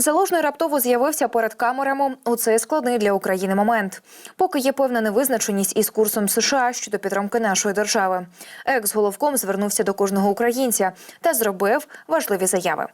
Залужний раптово з'явився перед камерами у цей складний для України момент. Поки є певна невизначеність із курсом США щодо підтримки нашої держави. Екс-головком звернувся до кожного українця та зробив важливі заяви.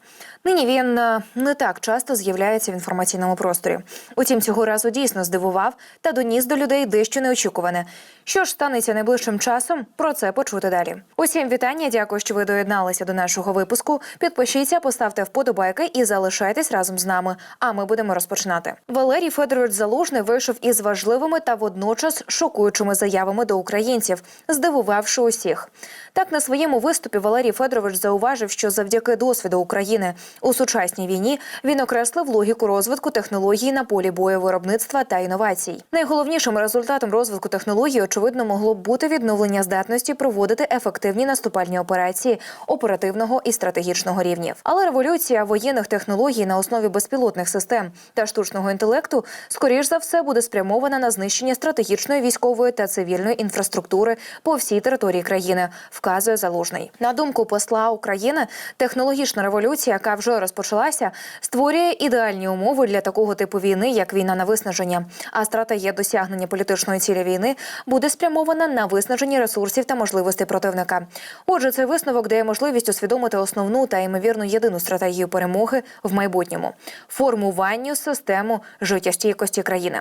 Нині він е, не так часто з'являється в інформаційному просторі. Утім, цього разу дійсно здивував та доніс до людей дещо неочікуване. Що ж станеться найближчим часом? Про це почути далі. Усім вітання. Дякую, що ви доєдналися до нашого випуску. Підпишіться, поставте вподобайки і залишайтесь разом з нами. А ми будемо розпочинати. Валерій Федорович Залужний вийшов із важливими та водночас шокуючими заявами до українців, здивувавши усіх. Так на своєму виступі Валерій Федорович зауважив, що завдяки досвіду України у сучасній війні він окреслив логіку розвитку технологій на полі бою виробництва та інновацій. Найголовнішим результатом розвитку технологій, очевидно, могло б бути відновлення здатності проводити ефективні наступальні операції оперативного і стратегічного рівнів. Але революція воєнних технологій на основі безпілотних систем та штучного інтелекту, скоріш за все, буде спрямована на знищення стратегічної військової та цивільної інфраструктури по всій території країни, вказує залужний. На думку посла України, технологічна революція, яка вже розпочалася, створює ідеальні умови для такого типу війни, як війна на виснаження. А стратегія досягнення політичної цілі війни буде спрямована на виснаження ресурсів та можливостей противника. Отже, цей висновок дає можливість усвідомити основну та ймовірно єдину стратегію перемоги в майбутньому формуванню систему життєстійкості країни.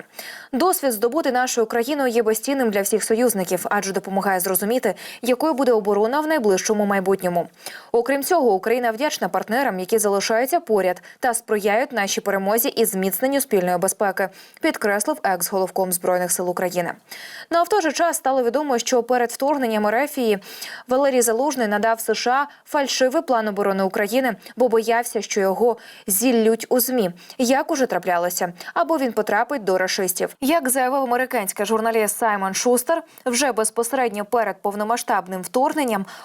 Досвід здобути нашою країною є безцінним для всіх союзників, адже допомагає зрозуміти, якою буде оборона в найближчому майбутньому. Окрім цього, Україна вдячна партнерам, які залишаються поряд та сприяють нашій перемозі і зміцненню спільної безпеки, підкреслив екс-головком збройних сил України. Ну а в той же час стало відомо, що перед вторгненням Ерефії Валерій Залужний надав США фальшивий план оборони України, бо боявся, що його зіллють у змі, як уже траплялося, або він потрапить до рашистів. Як заявив американський журналіст Саймон Шустер, вже безпосередньо перед повномасштабним вторгненням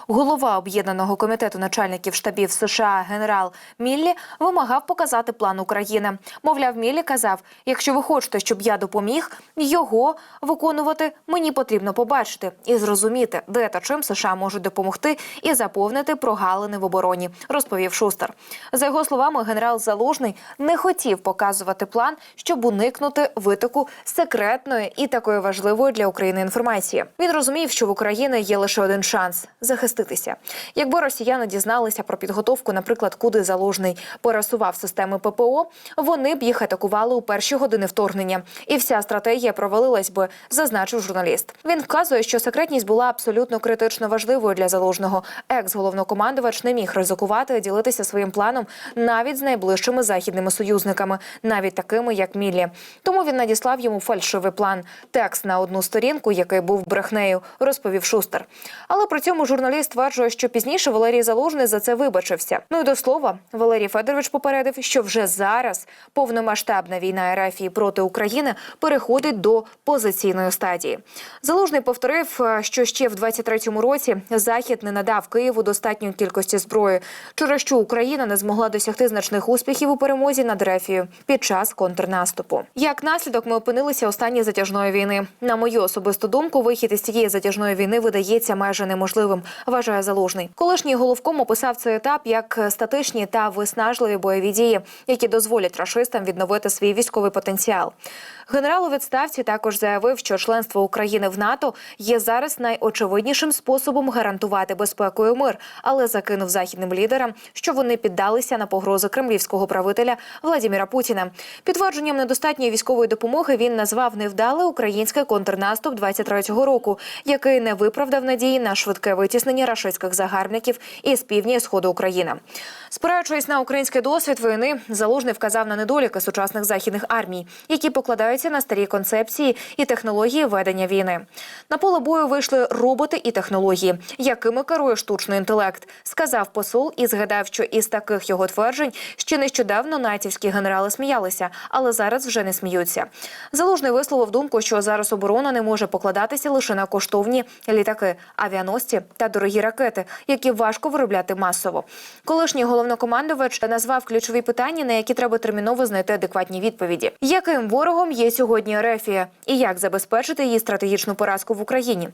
голова об'єднаного комітету начальників штабів США генерал Міллі вимагав показати план України. Мовляв, Міллі казав: якщо ви хочете, щоб я допоміг його виконувати, мені потрібно побачити і зрозуміти, де та чим США можуть допомогти і заповнити прогалини в обороні, розповів Шустер. За його словами, генерал Залужний не хотів показувати план, щоб уникнути витоку секретної і такої важливої для України інформації. Він розумів, що в Україні є лише один шанс захиститися. Якби росіяни дізналися про підготовку, наприклад, куди залужний пересував системи ППО, вони б їх атакували у перші години вторгнення, і вся стратегія провалилась би, зазначив журналіст. Він вказує, що секретність була абсолютно критично важливою для залужного. Екс-головнокомандувач не міг ризикувати ділитися своїм планом навіть з найближчими західними союзниками, навіть такими як Міллі. Тому він надіслав йому фальшивий план, текст на одну сторінку, який був брехнею, розповів Шустер. Але при цьому журналіст стверджує, що пізніше Валерій Залужний за це вибачився. Ну і до слова, Валерій Федорович попередив, що вже зараз повномасштабна війна РФ проти України переходить до позиційної стадії. Залужний повторив, е, що ще в 23-му році Захід не надав Києву достатньої кількості зброї, через що Україна не змогла досягти значних успіхів у перемозі над Рефією під час контрнаступу. Як наслідок, ми опинилися у стані затяжної війни. На мою особисту думку, вихід із цієї затяжної війни видається майже неможливим. Вважає залужний. Колишній головком описав цей етап як статичні та виснажливі бойові дії, які дозволять рашистам відновити свій військовий потенціал. Генерал у відставці також заявив, що членство України в НАТО є зараз найочевиднішим способом гарантувати безпеку і мир, але закинув західним лідерам, що вони піддалися на погрози кремлівського правителя Владіміра Путіна. Підтвердженням недостатньої військової допомоги він назвав невдалий український контрнаступ 23-го року, який не виправдав надії на швидке витіснення рашистських загарбників із півдня і сходу України. Спираючись на український досвід війни, залужний вказав на недоліки сучасних західних армій, які покладаються на старі концепції і технології ведення війни. На поле бою вийшли роботи і технології, якими керує штучний інтелект, сказав посол і згадав, що із таких його тверджень ще нещодавно натівські генерали сміялися, але зараз вже не сміються. Залужний висловив думку, що зараз оборона не може покладатися лише на коштовні літаки, авіаносці та дорогі ракети, які важко виробляти масово. Колишній головнокомандувач назвав ключові питання, на які треба терміново знайти адекватні відповіді. Яким ворогом є сьогодні Ерефія і як забезпечити її стратегічну поразку в Україні?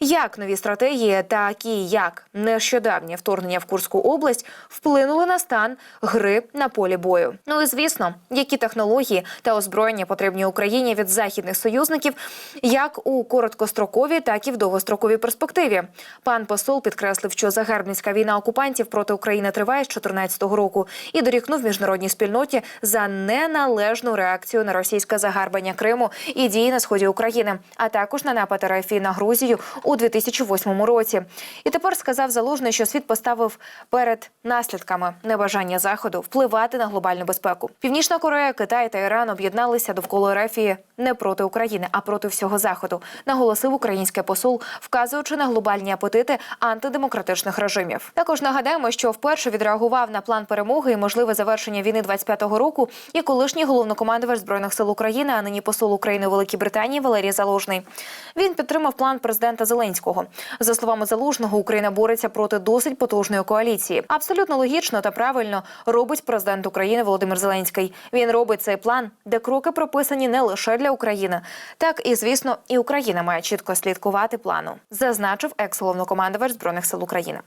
Як нові стратегії, такі як нещодавнє вторгнення в Курську область, вплинули на стан гри на полі бою? Ну і звісно, які технології та озброєння потрібні Україні від західних союзників, як у короткостроковій, так і в довгостроковій перспективі. Пан посол підкреслив, що загарбницька війна окупантів проти України триває з 2014 року і дорікнув міжнародній спільноті за неналежну реакцію на російське загарбання Криму і дії на сході України, а також на напад РФ на Грузію у 2008 році. І тепер сказав залужний, що світ поставив перед наслідками небажання заходу впливати на глобальну безпеку. Північна Корея, Китай та Іран об'єдналися довкола Рефії не проти України, а проти всього заходу. Наголосив український посол, вказуючи на глобальні апетити антидемократичних режимів. Також нагадаємо, що вперше відреагував на план перемоги і можливе завершення війни 25-го року і колишній головнокомандувач збройних сил України, а нині посол України Великій Британії Валерій Залужний. Він підтримав план президента Зеленського. За словами Залужного, Україна бореться проти досить потужної коаліції. Абсолютно логічно та правильно робить президент України Володимир Зеленський. Він робить цей план, де кроки прописані не лише для України, так і звісно, і Україна має чітко слідкувати плану, зазначив екс-головнокомандувач збройних сил України.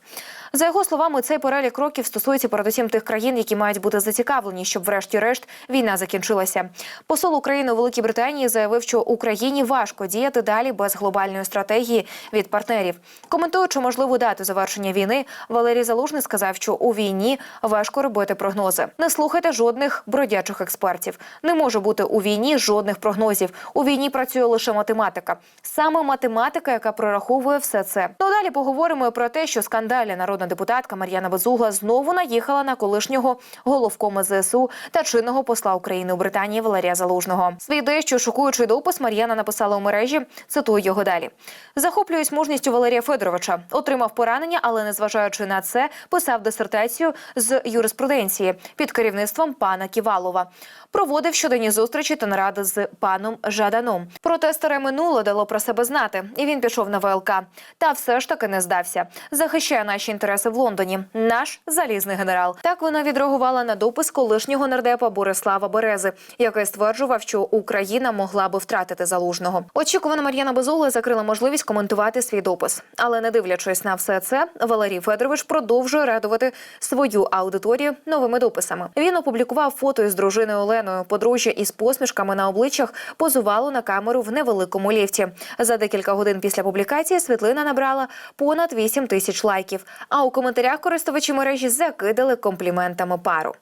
За його словами, цей перелік кроків стосується передусім тих країн, які мають бути зацікавлені, щоб, врешті-решт, війна закінчилася. Посол України у Великій Британії заявив, що Україні важко діяти далі без глобальної стратегії від партнерів. Коментуючи можливу дату завершення війни, Валерій Залужний сказав, що у війні важко робити прогнози. Не слухайте жодних бродячих експертів. Не може бути у війні жодних прогнозів. У війні працює лише математика. Саме математика, яка прораховує все це. Ну далі поговоримо про те, що скандалі народна депутатка Мар'яна Безугла знову наїхала на колишнього головкома ЗСУ та чинного посла України у Британії Валерія Залужного. Свій дещо шокуючий допис Мар'яна написала у мережі. Цитую його далі. Захоплююсь мужністю Валерія Федоровича. Отримав поранення, але незважаючи на це, писав дисертацію з юриспруденції під керівництвом пана Ківалова. Проводив щоденні зустрічі та наради з паном Жаданом. Проте старе минуло дало про себе знати, і він пішов на ВЛК. Та все ж таки не здався. Захищає наші інтереси в Лондоні. Наш залізний генерал. Так вона відреагувала на допис колишнього нардепа Борислава Берези, який стверджував, що Україна могла би втратити залужного. Очікувана Мар'яна Безугла закрила можливість коментувати свій допис, але не дивлячись на все це, Валерій Федорович продовжує радувати свою аудиторію новими дописами. Він опублікував фото із дружиною Оленою. Подружжя із посмішками на обличчях позувало на камеру в невеликому ліфті. За декілька годин після публікації світлина набрала понад 8 тисяч лайків. А у коментарях користувачі мережі закидали компліментами пару.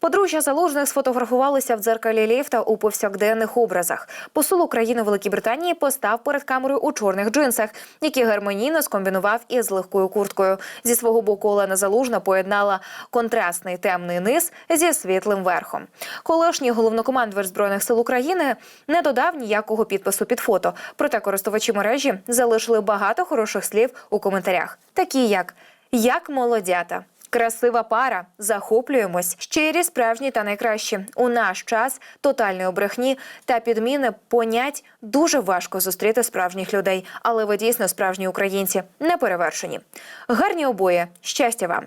Подружжя залужних сфотографувалися в дзеркалі ліфта у повсякденних образах. Посол України Великій Британії постав перед камерою у чорних джинсах, які гармонійно скомбінував із легкою курткою. Зі свого боку Олена Залужна поєднала контрастний темний низ зі світлим верхом. Колишній головнокомандувач збройних сил України не додав ніякого підпису під фото. Проте користувачі мережі залишили багато хороших слів у коментарях, такі як як молодята. Красива пара, захоплюємось, щирі, справжні та найкращі. У наш час тотальної брехні та підміни понять дуже важко зустріти справжніх людей, але ви дійсно справжні українці, не перевершені. Гарні обоє, щастя вам.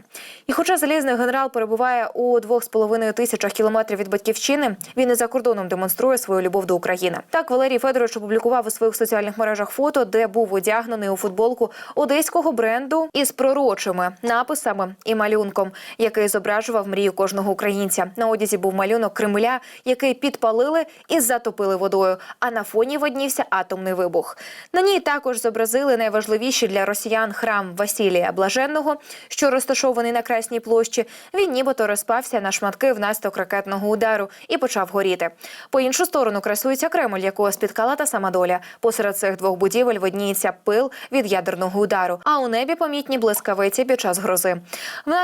І хоча залізний генерал перебуває у двох з половиною тисячах кілометрів від батьківщини, він і за кордоном демонструє свою любов до України. Так Валерій Федорович опублікував у своїх соціальних мережах фото, де був одягнений у футболку одеського бренду із пророчими написами і малюнком, який зображував мрію кожного українця. На одязі був малюнок Кремля, який підпалили і затопили водою. А на фоні виднівся атомний вибух. На ній також зобразили найважливіші для росіян храм Василія Блаженного, що розташований на Красній площі. Він нібито розпався на шматки внаслідок ракетного удару і почав горіти. По іншу сторону красується Кремль, якого спіткала та сама доля. Посеред цих двох будівель видніється пил від ядерного удару. А у небі помітні блискавиці під час грози.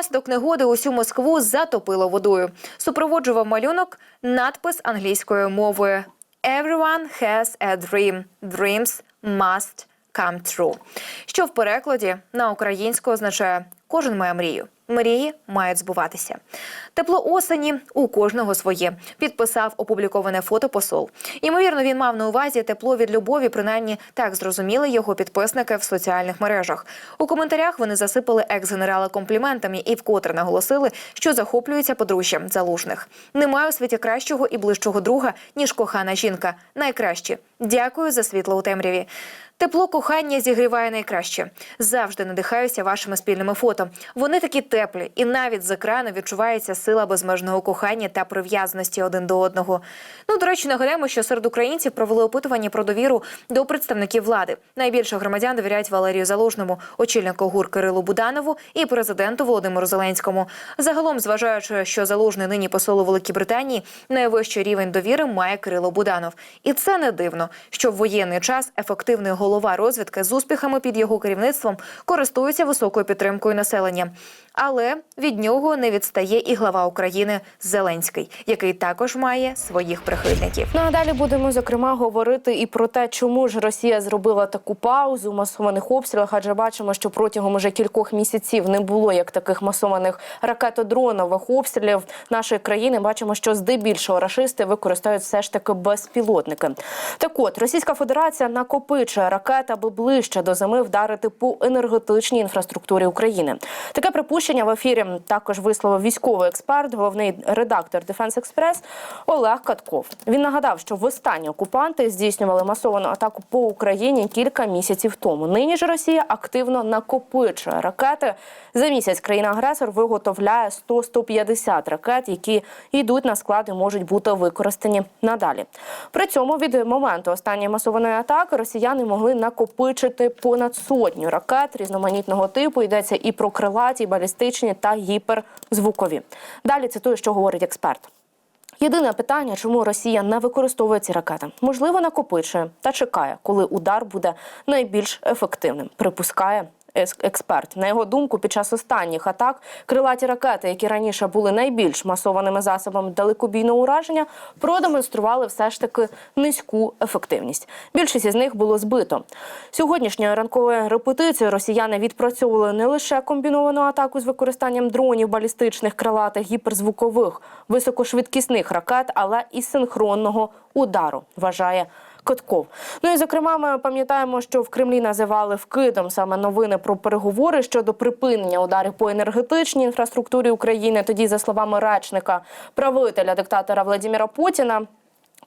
Внаслідок негоди усю Москву затопило водою. Супроводжував малюнок надпис англійською мовою Everyone has a dream. Dreams must come true. Що в перекладі на українську означає кожен має мрію. Мрії мають збуватися. Тепло осені у кожного своє. Підписав опубліковане фото посол. Ймовірно, він мав на увазі тепло від любові. Принаймні так зрозуміли його підписники в соціальних мережах. У коментарях вони засипали екс-генерала компліментами і вкотре наголосили, що захоплюються подружжям залужних. Немає у світі кращого і ближчого друга ніж кохана жінка. Найкращі Дякую за світло у темряві. Тепло кохання зігріває найкраще. Завжди надихаюся вашими спільними фото. Вони такі теплі, і навіть з екрану відчувається сила безмежного кохання та прив'язаності один до одного. Ну до речі, нагадаємо, що серед українців провели опитування про довіру до представників влади. Найбільше громадян довіряють Валерію Залужному, очільнику ГУР Кирилу Буданову і президенту Володимиру Зеленському. Загалом, зважаючи, що залужний нині посол у Великій Британії, найвищий рівень довіри має Кирило Буданов. І це не дивно, що в воєнний час ефективний голова розвідки з успіхами під його керівництвом користується високою підтримкою населення. Але від нього не відстає і глава України Зеленський, який також має своїх прихильників. Ну а далі будемо зокрема говорити і про те, чому ж Росія зробила таку паузу в масованих обстрілах, адже бачимо, що протягом уже кількох місяців не було як таких масованих ракетодронових обстрілів нашої країни. Бачимо, що здебільшого рашисти використовують все ж таки безпілотники. Так от Російська Федерація накопичує ракет, аби ближче до зими вдарити по енергетичній інфраструктурі України. Таке припущення в ефірі також висловив військовий експерт, головний редактор Defense Express Олег Катков. Він нагадав, що востаннє окупанти здійснювали масовану атаку по Україні кілька місяців тому. Нині ж Росія активно накопичує ракети. За місяць країна-агресор виготовляє 100-150 ракет, які йдуть на склад і можуть бути використані надалі. При цьому від моменту останньої масованої атаки росіяни могли накопичити понад сотню ракет різноманітного типу. Йдеться і про крилаті, і балістичні та гіперзвукові. Далі цитую, що говорить експерт. Єдине питання, чому Росія не використовує ці ракети, можливо, накопичує та чекає, коли удар буде найбільш ефективним. Припускає експерт. На його думку, під час останніх атак крилаті ракети, які раніше були найбільш масованими засобами далекобійного ураження, продемонстрували все ж таки низьку ефективність. Більшість із них було збито. Сьогоднішньою ранковою репетицією росіяни відпрацьовували не лише комбіновану атаку з використанням дронів, балістичних, крилатих, гіперзвукових, високошвидкісних ракет, але і синхронного удару. Вважає. Котков. Ну і зокрема, ми пам'ятаємо, що в Кремлі називали вкидом саме новини про переговори щодо припинення ударів по енергетичній інфраструктурі України. Тоді, за словами речника правителя диктатора Владимира Путіна.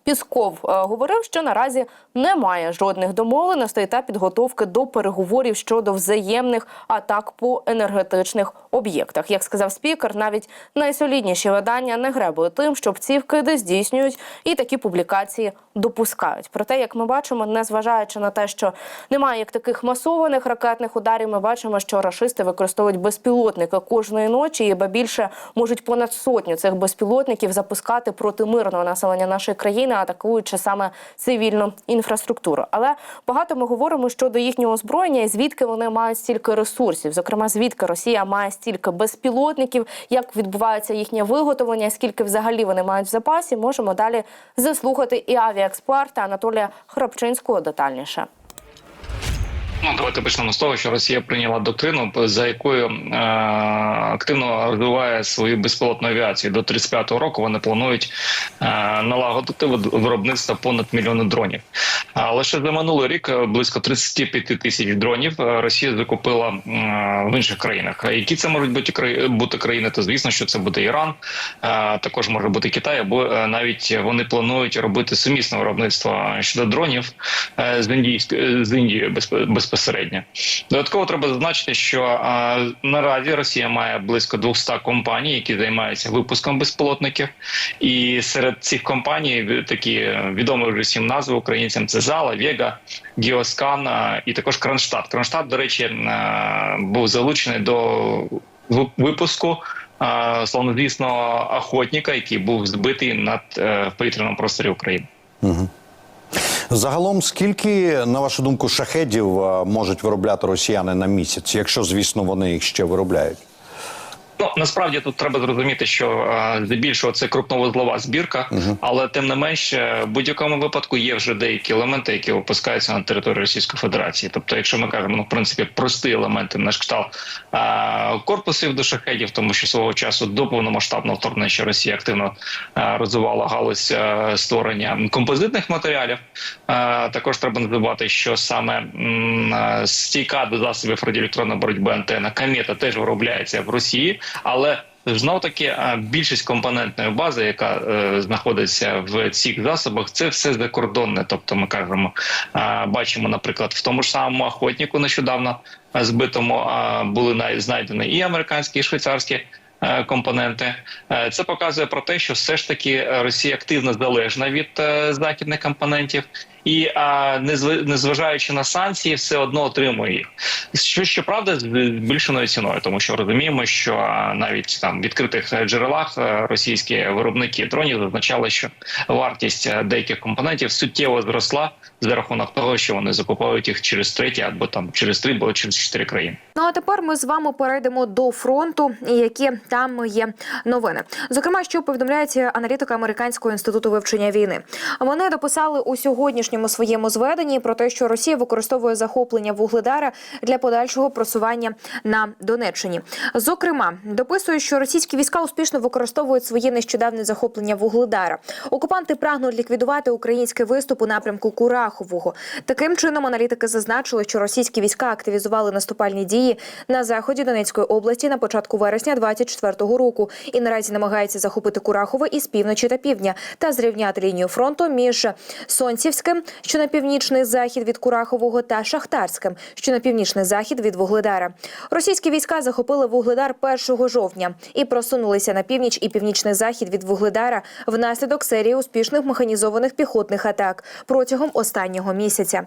Пісков е, говорив, що наразі немає жодних домовленостей та підготовки до переговорів щодо взаємних атак по енергетичних об'єктах. Як сказав спікер, навіть найсолідніші видання не гребують тим, щоб ці вкиди здійснюють і такі публікації допускають. Проте, як ми бачимо, незважаючи на те, що немає як таких масованих ракетних ударів, ми бачимо, що рашисти використовують безпілотники кожної ночі, і ба більше можуть понад сотню цих безпілотників запускати проти мирного населення нашої країни, атакуючи саме цивільну інфраструктуру. Але багато ми говоримо щодо їхнього озброєння і звідки вони мають стільки ресурсів. Зокрема, звідки Росія має стільки безпілотників, як відбувається їхнє виготовлення, скільки взагалі вони мають в запасі. Можемо далі заслухати і авіаексперта Анатолія Храпчинського детальніше. Ну, давайте почнемо з того, що Росія прийняла доктрину, за якою е, активно розвиває свою безпілотну авіацію. До 35-го року вони планують е, налагодити виробництво понад мільйони дронів. А лише за минулий рік е, близько 35 тисяч дронів е, Росія закупила е, в інших країнах. Які це можуть бути краї- бути країни? То звісно, що це буде Іран, е, також може бути Китай, або е, навіть вони планують робити сумісне виробництво щодо дронів е, з Індійськ- з Індією безп- безпосередньо. Додатково треба зазначити, що е, наразі Росія має близько 200 компаній, які займаються випуском безпілотників, і серед цих компаній такі відомі вже всім назви українцям: це Зала, Вега, Гіоскан е, і також Кронштадт. Кронштадт, до речі, е, був залучений до випуску. е, Славнозвісного охотника, який був збитий над е, в повітряному просторі України. Загалом, скільки, на вашу думку, шахедів можуть виробляти росіяни на місяць, якщо, звісно, вони їх ще виробляють? Ну насправді тут треба зрозуміти, що е, здебільшого це крупновузлова збірка, але тим не менш, е, в будь-якому випадку є вже деякі елементи, які випускаються на територію Російської Федерації. Тобто, якщо ми кажемо, ну в принципі, прості елементи на кшталт е, корпусів до шахедів, тому що свого часу до повномасштабного вторгнення ще Росія активно е, розвивала галузь е, створення композитних матеріалів. Е, також треба не забувати, що саме м, стійка до засобів радіоелектронної боротьби антена камета теж виробляється в Росії, але знов таки більшість компонентної бази, яка е, знаходиться в цих засобах, це все закордонне. Тобто, ми кажемо, е, бачимо, наприклад, в тому ж самому охотнику нещодавно збитому е, були най- знайдені і американські, і швейцарські. е, Компоненти Е, це показує про те, що все ж таки Росія активно залежна від е, західних компонентів, і а, незв- незважаючи на санкції, все одно отримує їх. Що щоправда, збільшеною ціною, тому що розуміємо, що навіть там в відкритих е, джерелах е, російські виробники дронів зазначали, що вартість е, деяких компонентів суттєво зросла за рахунок того, що вони закуповують їх через треті або там через три, або через чотири країни. Ну а тепер ми з вами перейдемо до фронту, які там є новини. Зокрема, що повідомляється аналітика американського інституту вивчення війни. Вони дописали у сьогоднішньому своєму зведенні про те, що Росія використовує захоплення вугледара для подальшого просування на Донеччині. Зокрема, дописують, що російські війська успішно використовують своє нещодавне захоплення вугледара. Окупанти прагнуть ліквідувати український виступ у напрямку Курахового. Таким чином, аналітики зазначили, що російські війська активізували наступальні дії на заході Донецької області на початку вересня 24-го року і наразі намагаються захопити Курахове із півночі та півдня та зрівняти лінію фронту між Сонцівським, що на північний захід від Курахового, та Шахтарським, що на північний захід від Вугледара. Російські війська захопили Вугледар 1 жовтня і просунулися на північ і північний захід від Вугледара внаслідок серії успішних механізованих піхотних атак протягом останнього місяця.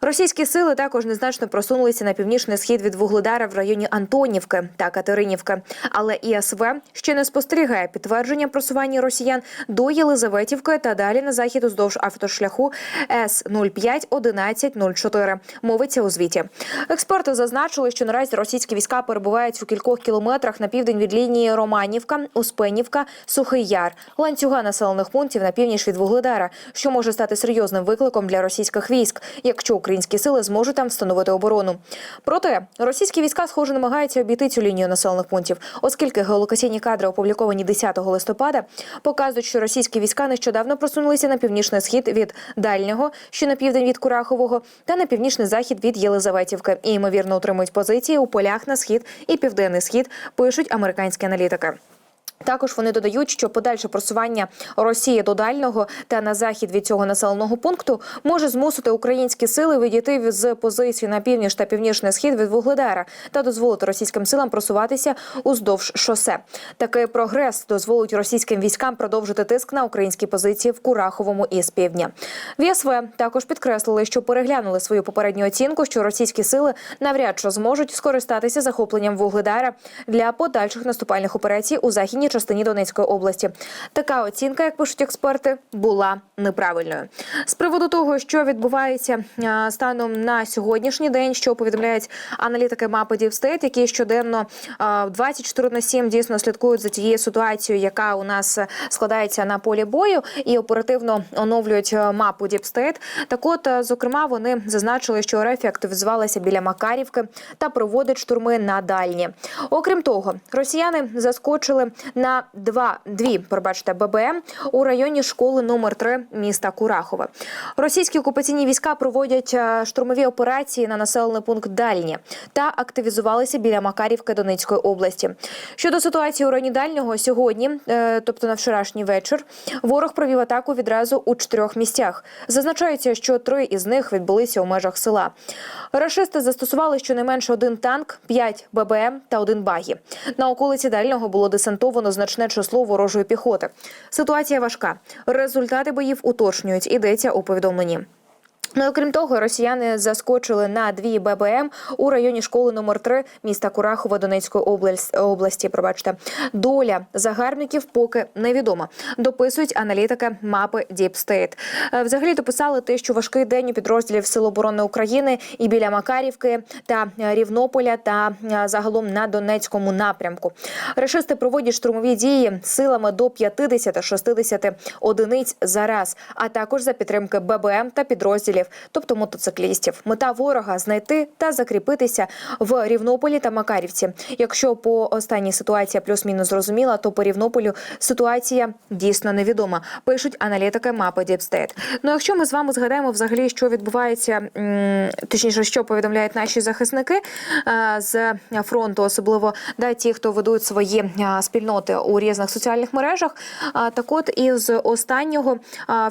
Російські сили також незначно просунулися на північний схід від Вугледара в районі Антонівки та Катеринівки. Але ІСВ ще не спостерігає підтвердження просування росіян до Єлизаветівки та далі на захід уздовж автошляху С 05 1104 Мовиться у звіті. Експерти зазначили, що наразі російські війська перебувають у кількох кілометрах на південь від лінії Романівка, Успенівка, Сухий Яр, ланцюга населених пунктів на північ від Вугледара, що може стати серйозним викликом для російських військ, якщо українські сили зможуть там встановити оборону. Проте російські війська, схоже, намагаються обійти цю лінію населених пунктів, оскільки геолокаційні кадри, опубліковані 10 листопада, показують, що російські війська нещодавно просунулися на північний схід від Дальнього, що на південь від Курахового, та на північний захід від Єлизаветівки, і ймовірно утримують позиції у полях на схід і південний схід, пишуть американські аналітики. Також вони додають, що подальше просування Росії до дальнього та на захід від цього населеного пункту може змусити українські сили відійти з позицій на північ та північний схід від Вугледара та дозволити російським силам просуватися уздовж шосе. Такий прогрес дозволить російським військам продовжити тиск на українські позиції в Кураховому і з півдня. В СВ також підкреслили, що переглянули свою попередню оцінку, що російські сили навряд чи зможуть скористатися захопленням Вугледара для подальших наступальних операцій у західній частині Донецької області. Така оцінка, як пишуть експерти, була неправильною. З приводу того, що відбувається станом на сьогоднішній день, що повідомляють аналітики мапи State, які щоденно а, 24 на 7 дійсно слідкують за тією ситуацією, яка у нас складається на полі бою, і оперативно оновлюють мапу State. Так от, зокрема, вони зазначили, що РФ активізувалася біля Макарівки та проводить штурми на дальні. Окрім того, росіяни заскочили на два дві, пробачте, ББМ у районі школи номер 3 міста Курахове. Російські окупаційні війська проводять е, штурмові операції на населений пункт Дальні та активізувалися біля Макарівки Донецької області. Щодо ситуації у районі Дальнього сьогодні, е, тобто на вчорашній вечір, ворог провів атаку відразу у чотирьох місцях. Зазначається, що три із них відбулися у межах села. Рашисти застосували щонайменше один танк, п'ять ББМ та один багі. На околиці Дальнього було десантовано значне число ворожої піхоти. Ситуація важка. Результати боїв уточнюють. Ідеться у повідомленні. Ну, окрім того, росіяни заскочили на дві ББМ у районі школи номер 3 міста Курахова Донецької області. Пробачте, доля загарбників поки невідома. Дописують аналітики мапи. Е, Взагалі дописали те, що важкий день у підрозділів Сил оборони України і біля Макарівки та е, Рівнополя та е, загалом на Донецькому напрямку. Рашисти проводять штурмові дії силами до 50-60 одиниць за раз, а також за підтримки ББМ та підрозділів жителів, тобто мотоциклістів. Мета ворога знайти та закріпитися в Рівнополі та Макарівці. Якщо по останній ситуація плюс-мінус зрозуміла, то по Рівнополю ситуація дійсно невідома. Пишуть аналітики мапи Діпстейт. Ну якщо ми з вами згадаємо взагалі, що відбувається, точніше, що повідомляють наші захисники з фронту, особливо да, ті, хто ведуть свої спільноти у різних соціальних мережах. Так от із останнього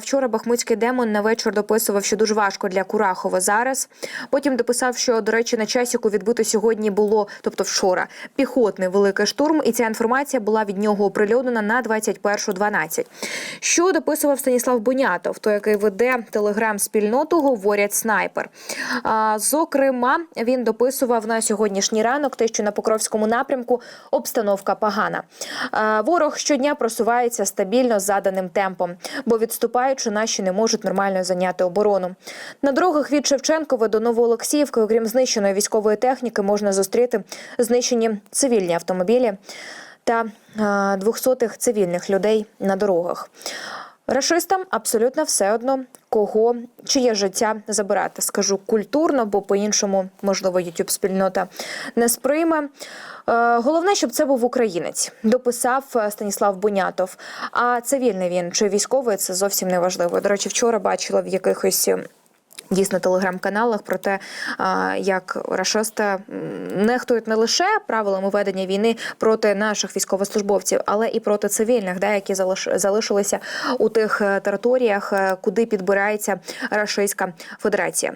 вчора Бахмутський демон на вечір дописував, що дуже важко для Курахова зараз. Потім дописав, що до речі, на часіку відбито сьогодні було, тобто вчора, піхотний великий штурм, і ця інформація була від нього оприлюднена на 21.12. Що дописував Станіслав Бонятов, той, який веде телеграм-спільноту, говорять снайпер. А, Зокрема, він дописував на сьогоднішній ранок те, що на Покровському напрямку обстановка погана. А, Ворог щодня просувається стабільно заданим темпом, бо відступаючи, наші не можуть нормально зайняти оборону. На дорогах від Шевченкови до Новоолексіївки, окрім знищеної військової техніки, можна зустріти знищені цивільні автомобілі та е, двохсотих цивільних людей на дорогах. Рашистам абсолютно все одно, кого чиє життя забирати. Скажу культурно, бо по-іншому, можливо, youtube спільнота не сприйме. Е, Головне, щоб це був українець, дописав е, Станіслав Бунятов. А цивільний він чи військовий це зовсім не важливо. До речі, вчора бачила в якихось. Дійсно, телеграм-каналах про те, як рашисти нехтують не лише правилами ведення війни проти наших військовослужбовців, але і проти цивільних, да, які залиш- залишилися у тих е, територіях, е, куди підбирається Рашистська Федерація.